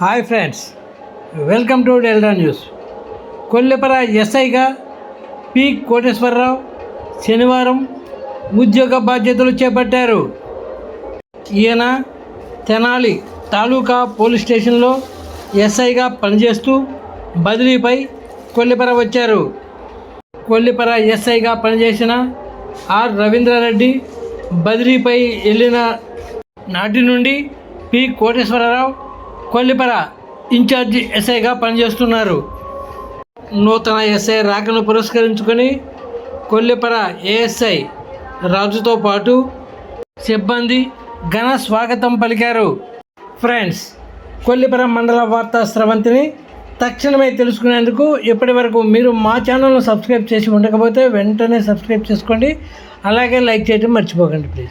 Hi friends welcome to Delta news. Kollipara ఎస్ఐగా P Koteswararao శనివారం ఉద్యోగ బాధ్యతలు చేపట్టారు. ఈయన తెనాలి తాలూకా పోలీస్ స్టేషన్లో ఎస్ఐగా పనిచేస్తూ బదిలీపై కొల్లిపర వచ్చారు. కొల్లిపర ఎస్ఐగా పనిచేసిన ఆర్ రవీంద్రారెడ్డి బదిలీపై వెళ్ళిన నాటి నుండి పి కోటేశ్వరరావు కొల్లిపర ఇన్ఛార్జి ఎస్ఐగా పనిచేస్తున్నారు. నూతన ఎస్ఐ రాకను పురస్కరించుకొని కొల్లిపర ఏఎస్ఐ రాజుతో పాటు సిబ్బంది ఘన స్వాగతం పలికారు. ఫ్రెండ్స్ కొల్లిపర మండల వార్తా స్రవంతిని తక్షణమే తెలుసుకునేందుకు ఇప్పటి వరకు మీరు మా ఛానల్ను సబ్స్క్రైబ్ చేసి ఉండకపోతే వెంటనే సబ్స్క్రైబ్ చేసుకోండి. అలాగే లైక్ చేయడం మర్చిపోకండి ప్లీజ్.